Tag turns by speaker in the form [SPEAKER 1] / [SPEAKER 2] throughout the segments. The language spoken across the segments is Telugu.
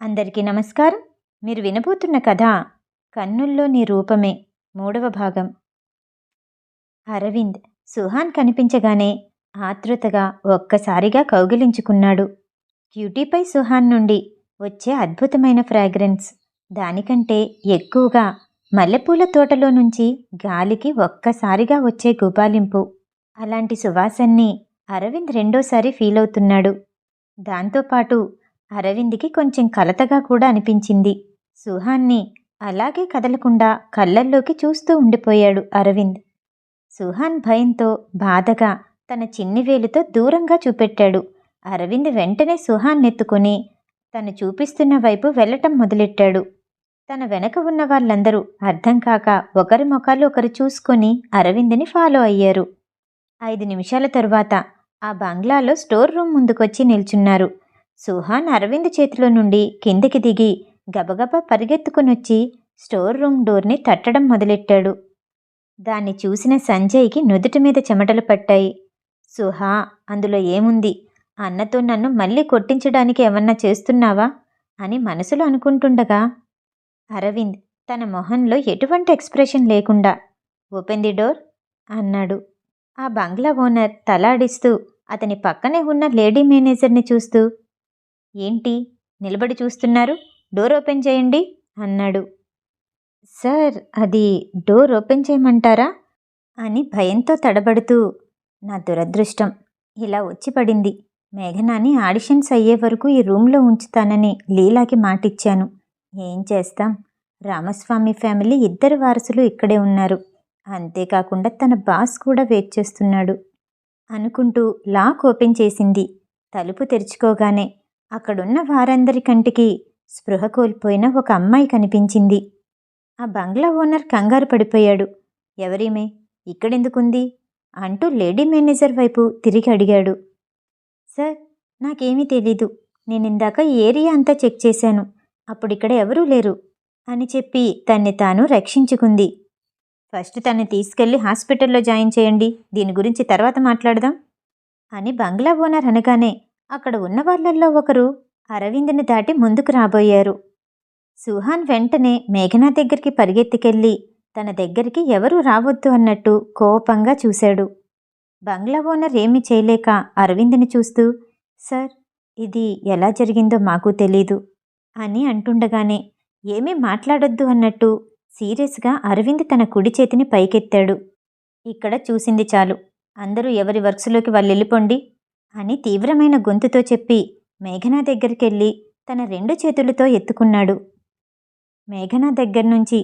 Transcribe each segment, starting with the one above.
[SPEAKER 1] అందరికీ నమస్కారం. మీరు వినబోతున్న కథ కన్నుల్లో నీ రూపమే మూడవ భాగం. అరవింద్ సుహాన్ కనిపించగానే ఆతృతగా ఒక్కసారిగా కౌగిలించుకున్నాడు. క్యూటీపై సుహాన్ నుండి వచ్చే అద్భుతమైన ఫ్రాగ్రెన్స్ దానికంటే ఎక్కువగా మల్లెపూల తోటలో నుంచి గాలికి ఒక్కసారిగా వచ్చే గుబాలింపు. అలాంటి సువాసన్ని అరవింద్ రెండోసారి ఫీల్ అవుతున్నాడు దాంతోపాటు అరవింద్కి కొంచెం కలతగా కూడా అనిపించింది. సుహాన్ని అలాగే కదలకుండా కళ్ళల్లోకి చూస్తూ ఉండిపోయాడు అరవింద్. సుహాన్ భయంతో బాధగా తన చిన్ని వేలితో దూరంగా చూపెట్టాడు. అరవింద్ వెంటనే సుహాన్ ఎత్తుకొని తను చూపిస్తున్న వైపు వెళ్ళటం మొదలెట్టాడు. తన వెనక ఉన్న వాళ్ళందరూ అర్థం కాక ఒకరి ముఖాలు ఒకరు చూసుకొని అరవింద్ని ఫాలో అయ్యారు. ఐదు నిమిషాల తరువాత ఆ బంగ్లాలో స్టోర్ రూమ్ ముందుకొచ్చి నిల్చున్నారు. సుహాన్ అరవింద్ చేతిలో నుండి కిందకి దిగి గబగబా పరిగెత్తుకునొచ్చి స్టోర్ రూమ్ డోర్ని తట్టడం మొదలెట్టాడు. దాన్ని చూసిన సంజయ్కి నుదుటి మీద చెమటలు పట్టాయి. సుహా అందులో ఏముంది? అన్నతో నన్ను మళ్ళీ కొట్టించడానికి ఏమన్నా చేస్తున్నావా? అని మనసులో అనుకుంటుండగా అరవింద్ తన మొహంలో ఎటువంటి ఎక్స్ప్రెషన్ లేకుండా ఓపెన్ ది డోర్ అన్నాడు. ఆ బంగ్లా ఓనర్ తలాడిస్తూ అతని పక్కనే ఉన్న లేడీ మేనేజర్ని చూస్తూ ఏంటి? నిలబడి చూస్తున్నారు. డోర్ ఓపెన్ చేయండి అన్నాడు. సార్ అది డోర్ ఓపెన్ చేయమంటారా? అని భయంతో తడబడుతూ నా దురదృష్టం. ఇలా వచ్చి పడింది. మేఘనాని ఆడిషన్స్ అయ్యే వరకు ఈ రూమ్లో ఉంచుతానని లీలాకి మాటిచ్చాను. ఏం చేస్తాం? రామస్వామి ఫ్యామిలీ ఇద్దరు వారసులు ఇక్కడే ఉన్నారు. అంతేకాకుండా తన బాస్ కూడా వెయిట్ చేస్తున్నాడు. అనుకుంటూ లాక్ ఓపెన్ చేసింది. తలుపు తెరుచుకోగానే అక్కడున్న వారందరి కంటికి స్పృహ కోల్పోయిన ఒక అమ్మాయి కనిపించింది. ఆ బంగ్లా ఓనర్ కంగారు పడిపోయాడు. ఎవరిమే? ఇక్కడెందుకుంది? అంటూ లేడీ మేనేజర్ వైపు తిరిగి అడిగాడు. సార్ నాకేమీ తెలీదు. నేను ఇందాక ఏరియా అంతా చెక్ చేశాను. అప్పుడు ఇక్కడ ఎవరూ లేరు అని చెప్పి తన్ని తాను రక్షించుకుంది. ఫస్ట్ తన్ని తీసుకెళ్ళి హాస్పిటల్లో జాయిన్ చేయండి. దీని గురించి తర్వాత మాట్లాడదాం అని బంగ్లా ఓనర్ అనగానే అక్కడ ఉన్న వాళ్ళల్లో ఒకరు అరవింద్ని దాటి ముందుకు రాబోయారు. సుహాన్ వెంటనే మేఘనా దగ్గరికి పరిగెత్తికెళ్ళి తన దగ్గరికి ఎవరూ రావద్దు అన్నట్టు కోపంగా చూశాడు. బంగ్లా ఓనర్ ఏమీ చేయలేక అరవింద్ని చూస్తూ సార్ ఇది ఎలా జరిగిందో మాకు తెలీదు అని అంటుండగానే ఏమీ మాట్లాడొద్దు అన్నట్టు సీరియస్గా అరవింద్ తన కుడి చేతిని పైకెత్తాడు. ఇక్కడ చూసింది చాలు. అందరూ ఎవరి వర్క్స్లోకి వాళ్ళు వెళ్ళిపోండి అని తీవ్రమైన గొంతుతో చెప్పి మేఘనా దగ్గరికెళ్ళి తన రెండు చేతులతో ఎత్తుకున్నాడు. మేఘనా దగ్గర నుంచి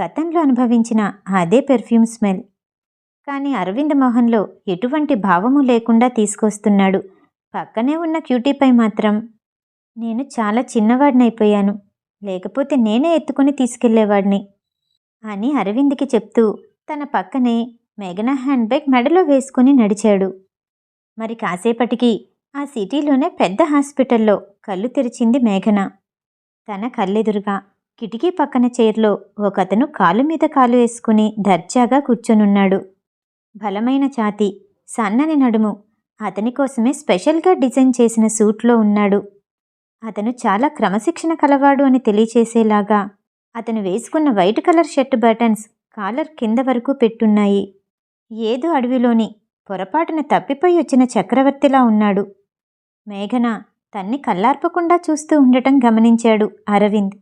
[SPEAKER 1] గతంలో అనుభవించిన అదే పెర్ఫ్యూమ్ స్మెల్. కానీ అరవింద్ మొహంలో ఎటువంటి భావము లేకుండా తీసుకొస్తున్నాడు. పక్కనే ఉన్న క్యూటీపై మాత్రం నేను చాలా చిన్నవాడినైపోయాను. లేకపోతే నేనే ఎత్తుకుని తీసుకెళ్ళేవాడిని అని అరవింద్కి చెప్తూ తన పక్కనే మేఘనా హ్యాండ్ బ్యాగ్ మెడలో వేసుకుని నడిచాడు. మరి కాసేపటికి ఆ సిటీలోనే పెద్ద హాస్పిటల్లో కళ్ళు తెరిచింది మేఘన. తన కళ్ళెదురుగా కిటికీ పక్కన చైర్లో ఒకతను కాలు మీద కాలు వేసుకుని దర్జాగా కూర్చొనున్నాడు. బలమైన ఛాతి సన్నని నడుము అతని కోసమే స్పెషల్గా డిజైన్ చేసిన సూట్లో ఉన్నాడు. అతను చాలా క్రమశిక్షణ కలవాడు అని తెలియచేసేలాగా అతను వేసుకున్న white colour shirt buttons collar కింద వరకు పెట్టున్నాయి. ఏదో అడవిలోని పొరపాటున తప్పిపోయి వచ్చిన చక్రవర్తిలా ఉన్నాడు. మేఘన తన్ని కల్లార్పకుండా చూస్తూ ఉండటం గమనించాడు అరవింద్.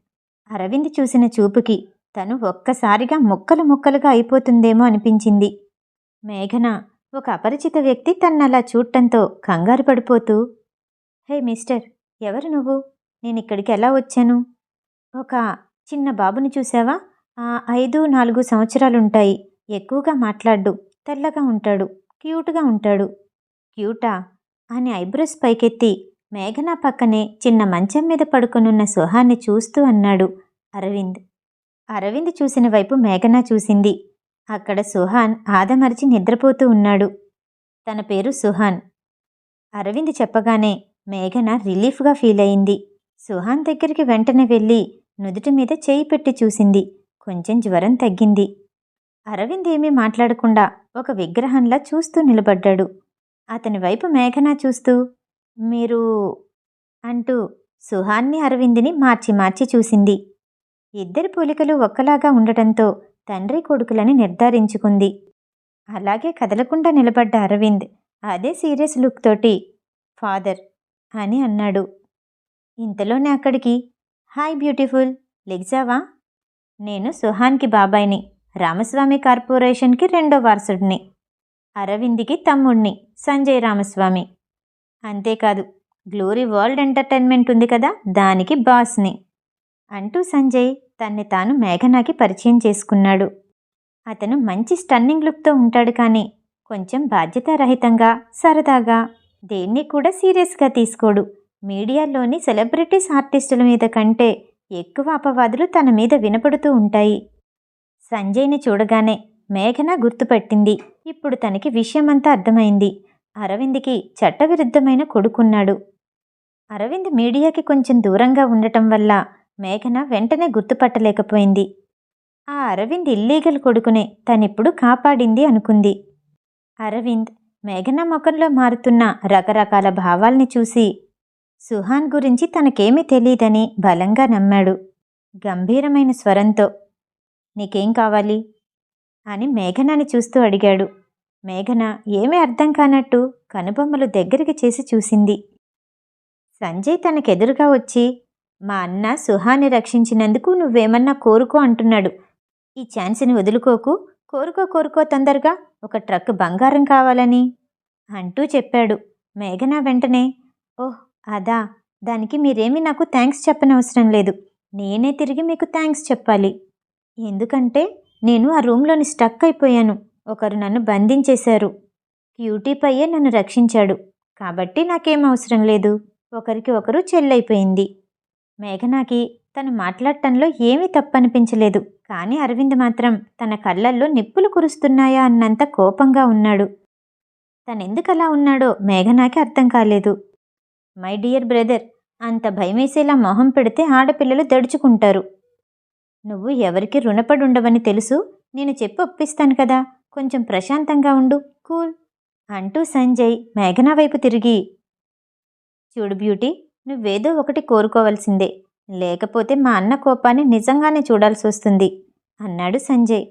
[SPEAKER 1] అరవింద్ చూసిన చూపుకి తను ఒక్కసారిగా ముక్కలు ముక్కలుగా అయిపోతుందేమో అనిపించింది. మేఘన ఒక అపరిచిత వ్యక్తి తన్నలా చూడటంతో కంగారు పడిపోతూ హే మిస్టర్ ఎవరు నువ్వు? నేను ఇక్కడికి ఎలా వచ్చాను? ఒక చిన్న బాబుని చూసావా ఆ ఐదు నాలుగు సంవత్సరాలుంటాయి. ఎక్కువగా మాట్లాడు తెల్లగా ఉంటాడు. క్యూట్గా ఉంటాడు. క్యూటా అని ఐబ్రోస్ పైకెత్తి మేఘనా పక్కనే చిన్న మంచం మీద పడుకొనున్న సుహాన్ని చూస్తూ అన్నాడు అరవింద్. అరవింద్ చూసిన వైపు మేఘనా చూసింది. అక్కడ సుహాన్ ఆదమరిచి నిద్రపోతూ ఉన్నాడు. తన పేరు సుహాన్. అరవింద్ చెప్పగానే మేఘన రిలీఫ్గా ఫీల్ అయింది. సుహాన్ దగ్గరికి వెంటనే వెళ్ళి నుదుటి మీద చేయి పెట్టి చూసింది. కొంచెం జ్వరం తగ్గింది. అరవింద్ ఏమీ మాట్లాడకుండా ఒక విగ్రహంలా చూస్తూ నిలబడ్డాడు. అతని వైపు మేఘన చూస్తూ మీరు అంటూ సుహాన్ని అరవింద్ని మార్చి మార్చి చూసింది. ఇద్దరి పోలికలు ఒక్కలాగా ఉండటంతో తండ్రి కొడుకులని నిర్ధారించుకుంది. అలాగే కదలకుండా నిలబడ్డ అరవింద్ అదే సీరియస్ లుక్ తోటి ఫాదర్ అని అన్నాడు. ఇంతలోనే అక్కడికి? హాయ్ బ్యూటిఫుల్ లెగ్జావా? నేను సుహాన్కి బాబాయిని. రామస్వామి కార్పొరేషన్కి రెండో వారసుడిని అరవింద్కి తమ్ముడిని సంజయ్ రామస్వామి. అంతేకాదు గ్లోరీ వరల్డ్ ఎంటర్టైన్మెంట్ ఉంది కదా దానికి బాస్ని. అంటూ సంజయ్ తన్ని తాను మేఘనాకి పరిచయం చేసుకున్నాడు. అతను మంచి స్టన్నింగ్ లుక్తో ఉంటాడు కానీ కొంచెం బాధ్యతారహితంగా సరదాగా దేన్ని కూడా సీరియస్గా తీసుకోడు. మీడియాలోని సెలబ్రిటీస్ ఆర్టిస్టుల మీద కంటే ఎక్కువ అపవాదులు తన మీద వినపడుతూ ఉంటాయి. సంజయ్ని చూడగానే మేఘన గుర్తుపట్టింది. ఇప్పుడు తనకి విషయమంతా అర్థమైంది. అరవింద్కి చట్టవిరుద్ధమైన కొడుకున్నాడు. అరవింద్ మీడియాకి కొంచెం దూరంగా ఉండటం వల్ల మేఘన వెంటనే గుర్తుపట్టలేకపోయింది. ఆ అరవింద్ ఇల్లీగల్ కొడుకునే తనిప్పుడు కాపాడింది అనుకుంది. అరవింద్ మేఘన ముఖంలో మారుతున్న రకరకాల భావాల్ని చూసి సుహాన్ గురించి తనకేమీ తెలియదని బలంగా నమ్మాడు. గంభీరమైన స్వరంతో నీకేం కావాలి? అని మేఘనాని చూస్తూ అడిగాడు. మేఘన ఏమీ అర్థం కానట్టు కనుబొమ్మలు దగ్గరికి చేసి చూసింది. సంజయ్ తనకెదురుగా వచ్చి మా అన్న సుహాన్ని రక్షించినందుకు నువ్వేమన్నా కోరుకో అంటున్నాడు. ఈ ఛాన్స్ని వదులుకోకు. కోరుకో కోరుకో తొందరగా. ఒక ట్రక్ బంగారం కావాలని అంటూ చెప్పాడు. మేఘన వెంటనే ఓహ్ అదా. దానికి మీరేమీ నాకు థ్యాంక్స్ చెప్పనవసరం లేదు. నేనే తిరిగి మీకు థ్యాంక్స్ చెప్పాలి. ఎందుకంటే నేను ఆ రూమ్లోని స్టక్ అయిపోయాను. ఒకరు నన్ను బంధించేశారు. క్యూటీపయ్యే నన్ను రక్షించాడు. కాబట్టి నాకేం అవసరం లేదు. ఒకరికి ఒకరు చెల్లైపోయింది. మేఘనాకి తను మాట్లాడటంలో ఏమీ తప్పనిపించలేదు. కానీ అరవింద్ మాత్రం తన కళ్ళల్లో నిప్పులు కురుస్తున్నాయా అన్నంత కోపంగా ఉన్నాడు. తనెందుకు అలా ఉన్నాడో మేఘనాకి అర్థం కాలేదు. మై డియర్ బ్రదర్ అంత భయమేసేలా మొహం పెడితే ఆడపిల్లలు దడుచుకుంటారు. నువ్వు ఎవరికి రుణపడి ఉండవని తెలుసు? నేను చెప్పి ఒప్పిస్తాను కదా. కొంచెం ప్రశాంతంగా ఉండు. కూల్. అంటూ సంజయ్ మేఘనా వైపు తిరిగి. చూడు బ్యూటీ నువ్వేదో ఒకటి కోరుకోవాల్సిందే. లేకపోతే మా అన్న కోపాన్ని నిజంగానే చూడాల్సి వస్తుంది అన్నాడు సంజయ్.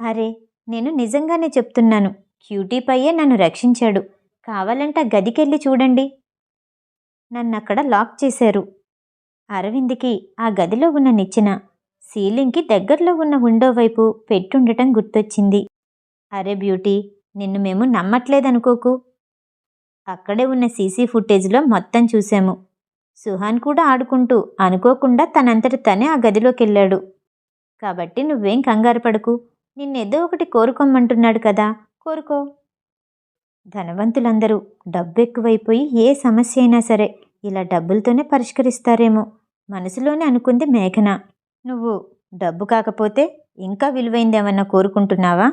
[SPEAKER 1] అరే నేను నిజంగానే చెప్తున్నాను. క్యూటీపైయే నన్ను రక్షించాడు. కావాలంటే ఆ గదికెళ్ళి చూడండి. నన్నక్కడ లాక్ చేశారు. అరవింద్కి ఆ గదిలో ఉన్న నిచ్చిన సీలింగ్కి దగ్గరలో ఉన్న విండో వైపు పెట్టుండటం గుర్తొచ్చింది. అరే బ్యూటీ నిన్ను మేము నమ్మట్లేదనుకోకు. అక్కడే ఉన్న సీసీ ఫుటేజ్లో మొత్తం చూశాము సుహాన్ కూడా ఆడుకుంటూ అనుకోకుండా తనంతట తనే ఆ గదిలోకి వెళ్ళాడు కాబట్టి నువ్వేం కంగారు పడకు. నిన్నేదో ఒకటి కోరుకోమంటున్నాడు కదా. కోరుకో. ధనవంతులందరూ డబ్బు ఎక్కువైపోయి ఏ సమస్య అయినా సరే ఇలా డబ్బులతోనే పరిష్కరిస్తారేమో. మనసులోనే అనుకుంది మేఘన. నువ్వు డబ్బు కాకపోతే ఇంకా విలువైందేమన్నా కోరుకుంటున్నావా?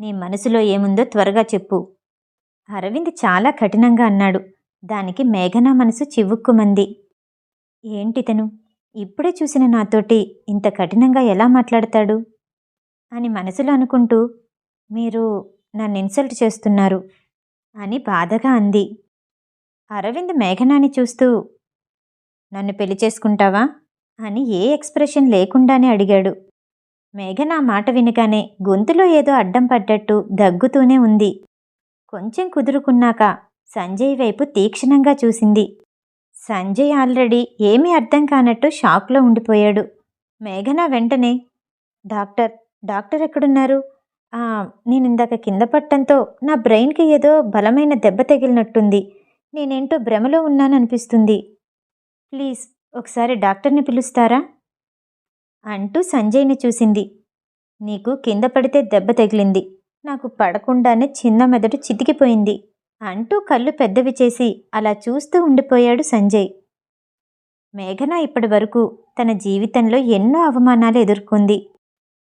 [SPEAKER 1] నీ మనసులో ఏముందో త్వరగా చెప్పు. అరవింద్ చాలా కఠినంగా అన్నాడు. దానికి మేఘన మనసు చివుక్కుమంది. ఏంటితను? ఇప్పుడే చూసిన నాతోటి ఇంత కఠినంగా ఎలా మాట్లాడతాడు? అని మనసులో అనుకుంటూ మీరు నన్ను ఇన్సల్ట్ చేస్తున్నారు అని బాధగా అంది. అరవింద్ మేఘనాని చూస్తూ నన్ను పెళ్ళి చేసుకుంటావా? అని ఏ ఎక్స్ప్రెషన్ లేకుండానే అడిగాడు. మేఘన మాట వినగానే గొంతులో ఏదో అడ్డం పడ్డట్టు దగ్గుతూనే ఉంది. కొంచెం కుదురుకున్నాక సంజయ్ వైపు తీక్షణంగా చూసింది. సంజయ్ ఆల్రెడీ ఏమీ అర్థం కానట్టు షాక్లో ఉండిపోయాడు. మేఘన వెంటనే డాక్టర్ డాక్టర్ ఎక్కడున్నారు? "ఆ, నేను ఇందాక కింద పట్టంతో నా బ్రెయిన్కి ఏదో బలమైన దెబ్బ తగిలినట్టుంది. నేనేంటో భ్రమలో ఉన్నాననిపిస్తుంది. ప్లీజ్ ఒకసారి డాక్టర్ని పిలుస్తారా? అంటూ సంజయ్ని చూసింది. నీకు కింద పడితే దెబ్బ తగిలింది. నాకు పడకుండానే చిన్న మెదడు చితికిపోయింది అంటూ కళ్ళు పెద్దవి చేసి అలా చూస్తూ ఉండిపోయాడు సంజయ్. మేఘన ఇప్పటి వరకు తన జీవితంలో ఎన్నో అవమానాలు ఎదుర్కొంది.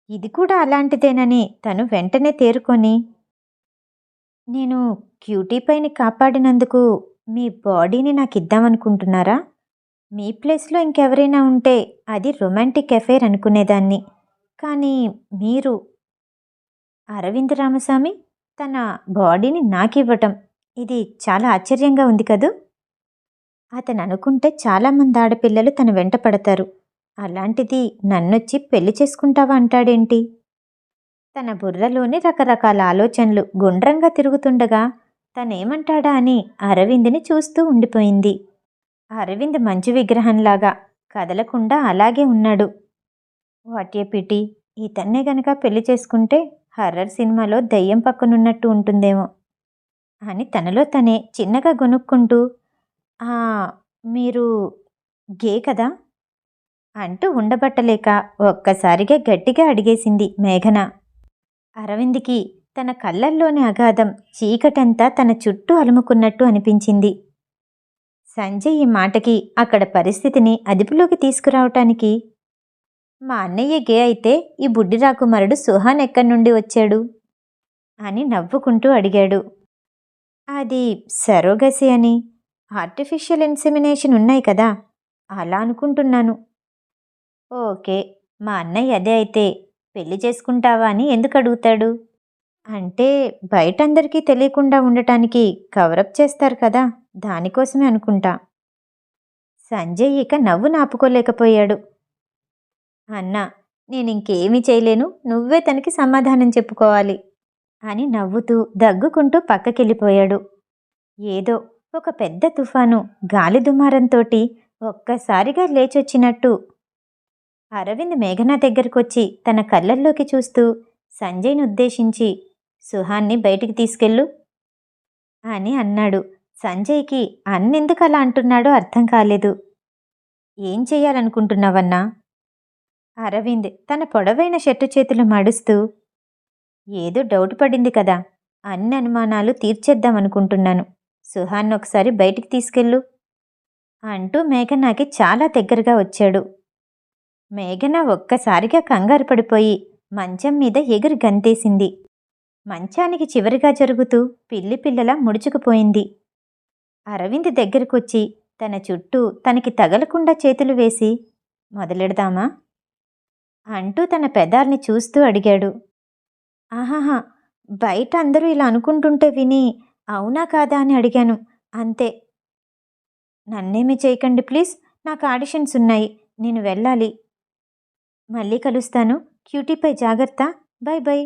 [SPEAKER 1] ఇది కూడా అలాంటిదేనని తను వెంటనే తేరుకొని నేను క్యూటీ పైన కాపాడినందుకు మీ బాడీని నాకు ఇద్దామనుకుంటున్నారా మీ ప్లేస్లో ఇంకెవరైనా ఉంటే అది రొమాంటిక్ అఫైర్ అనుకునేదాన్ని. కానీ మీరు అరవింద్ రామస్వామి తన బాడీని నాకివ్వటం ఇది చాలా ఆశ్చర్యంగా ఉంది కదూ? అతను అనుకుంటే చాలామంది ఆడపిల్లలు తన వెంట పడతారు. అలాంటిది నన్నొచ్చి పెళ్ళి చేసుకుంటావా అంటాడేంటి? తన బుర్రలోని రకరకాల ఆలోచనలు గుండ్రంగా తిరుగుతుండగా తనేమంటాడా అని అరవింద్ని చూస్తూ ఉండిపోయింది. అరవింద్ మంచు విగ్రహంలాగా కదలకుండా అలాగే ఉన్నాడు. వాట్య పిటి ఇతన్నే గనక పెళ్ళి చేసుకుంటే హర్రర్ సినిమాలో దయ్యం పక్కనున్నట్టు ఉంటుందేమో. అని తనలో తనే చిన్నగా గొనుక్కుంటూ "ఆ, మీరు గే కదా అంటూ ఉండబట్టలేక ఒక్కసారిగా గట్టిగా అడిగేసింది మేఘన. అరవింద్కి తన కళ్ళల్లోని అగాధం చీకటంతా తన చుట్టూ అలుముకున్నట్టు అనిపించింది. సంజయ్ ఈ మాటకి అక్కడ పరిస్థితిని అదుపులోకి తీసుకురావటానికి. మా అన్నయ్య గే అయితే ఈ బుడ్డి రాకుమారుడు సుహాన్ ఎక్కడి నుండి వచ్చాడు? అని నవ్వుకుంటూ అడిగాడు. అది సరోగసి అని. ఆర్టిఫిషియల్ ఇన్సెమినేషన్ ఉన్నాయి కదా అలా అనుకుంటున్నాను. ఓకే మా అన్నయ్య అదే అయితే పెళ్ళి చేసుకుంటావా అని ఎందుకు అడుగుతాడు? అంటే బయట అందరికీ తెలియకుండా ఉండటానికి కవరప్ చేస్తారు కదా. దానికోసమే అనుకుంటా. సంజయ్ ఇక నవ్వు నాపుకోలేకపోయాడు. అన్నా నేను ఇంకేమీ చేయలేను. నువ్వే తనకి సమాధానం చెప్పుకోవాలి అని నవ్వుతూ దగ్గుకుంటూ పక్కకెళ్ళిపోయాడు. ఏదో ఒక పెద్ద తుఫాను గాలి దుమారంతోటి ఒక్కసారిగా లేచొచ్చినట్టు. అరవింద్ మేఘనా దగ్గరకొచ్చి తన కళ్ళల్లోకి చూస్తూ సంజయ్ని ఉద్దేశించి సుహాన్ని బయటికి తీసుకెళ్ళు అని అన్నాడు. సంజయ్కి అన్నెందుకు అలా అంటున్నాడో అర్థం కాలేదు. ఏం చేయాలనుకుంటున్నావన్నా అరవింద్ తన పొడవైన షర్టు చేతులు మడుస్తూ ఏదో డౌట్ పడింది కదా అన్ని అనుమానాలు తీర్చేద్దామనుకుంటున్నాను. సుహాన్ ఒకసారి బయటికి తీసుకెళ్ళు. అంటూ మేఘనాకి చాలా దగ్గరగా వచ్చాడు. మేఘన ఒక్కసారిగా కంగారు పడిపోయి మంచం మీద ఎగురు గంతేసింది. మంచానికి చివరిగా జరుగుతూ పిల్లి పిల్లలా ముడుచుకుపోయింది. అరవింద్ దగ్గరకొచ్చి తన చుట్టూ తనకి తగలకుండా చేతులు వేసి మొదలెడదామా? అంటూ తన పెదాల్ని చూస్తూ అడిగాడు. ఆహాహా! బయట అందరూ ఇలా అనుకుంటుంటే విని అవునా కాదా అని అడిగాను. అంతే. నన్నేమి చేయకండి ప్లీజ్. నాకు ఆడిషన్స్ ఉన్నాయి. నేను వెళ్ళాలి. మళ్ళీ కలుస్తాను. క్యూటీపై జాగ్రత్త. బై బై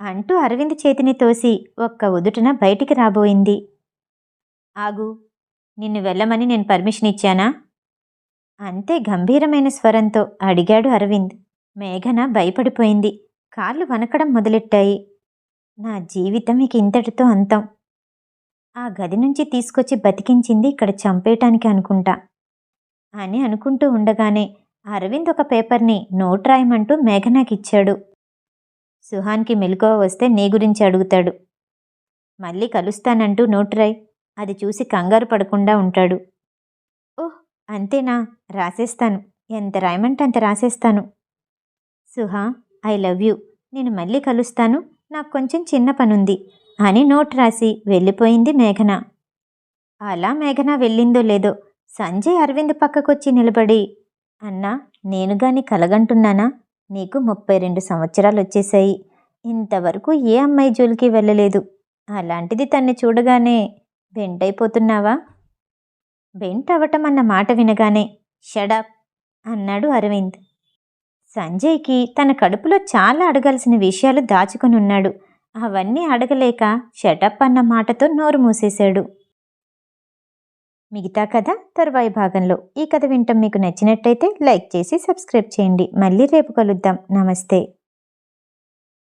[SPEAKER 1] అంటూ అరవింద్ చేతిని తోసి ఒక్క ఉదుటన బయటికి రాబోయింది. ఆగు నిన్ను వెళ్ళమని నేను పర్మిషన్ ఇచ్చానా? అంతే గంభీరమైన స్వరంతో అడిగాడు అరవింద్. మేఘన భయపడిపోయింది. కాళ్ళు వనకడం మొదలెట్టాయి. నా జీవితం ఇక ఇంతటితో అంతం. ఆ గది నుంచి తీసుకొచ్చి బతికించింది ఇక్కడ చంపేయటానికి అనుకుంటా అని అనుకుంటూ ఉండగానే అరవింద్ ఒక పేపర్ని నోట్ రాయమంటూ మేఘనాకిచ్చాడు. సుహాన్కి మెలకువ వస్తే నీ గురించి అడుగుతాడు. మళ్ళీ కలుస్తానంటూ నోట్ రాయ్. అది చూసి కంగారు పడకుండా ఉంటాడు. ఓహ్ అంతేనా? రాసేస్తాను. ఎంత రాయమంటే అంత రాసేస్తాను. Suha I love you. నేను మళ్ళీ కలుస్తాను. నాకు కొంచెం చిన్న పనుంది. అని నోట్ రాసి వెళ్ళిపోయింది మేఘన. అలా మేఘన వెళ్ళిందో లేదో సంజయ్ అరవింద్ పక్కకొచ్చి నిలబడి అన్నా నేను గాని కలగంటున్నానా? నీకు ముప్పై రెండు సంవత్సరాలు వచ్చేసాయి ఇంతవరకు ఏ అమ్మాయి జోలికి వెళ్ళలేదు. అలాంటిది తన్ని చూడగానే బెంటైపోతున్నావా బెంట్ అవటం అన్న మాట వినగానే షడప్ అన్నాడు అరవింద్. సంజయ్కి తన కడుపులో చాలా అడగాల్సిన విషయాలు దాచుకుని ఉన్నాడు అవన్నీ అడగలేక షటప్ అన్న మాటతో నోరు మూసేశాడు. మిగతా కథ తరువాయి భాగంలో. ఈ కథ వింటం మీకు నచ్చినట్టయితే లైక్ చేసి సబ్స్క్రైబ్ చేయండి. మళ్ళీ రేపు కలుద్దాం. నమస్తే.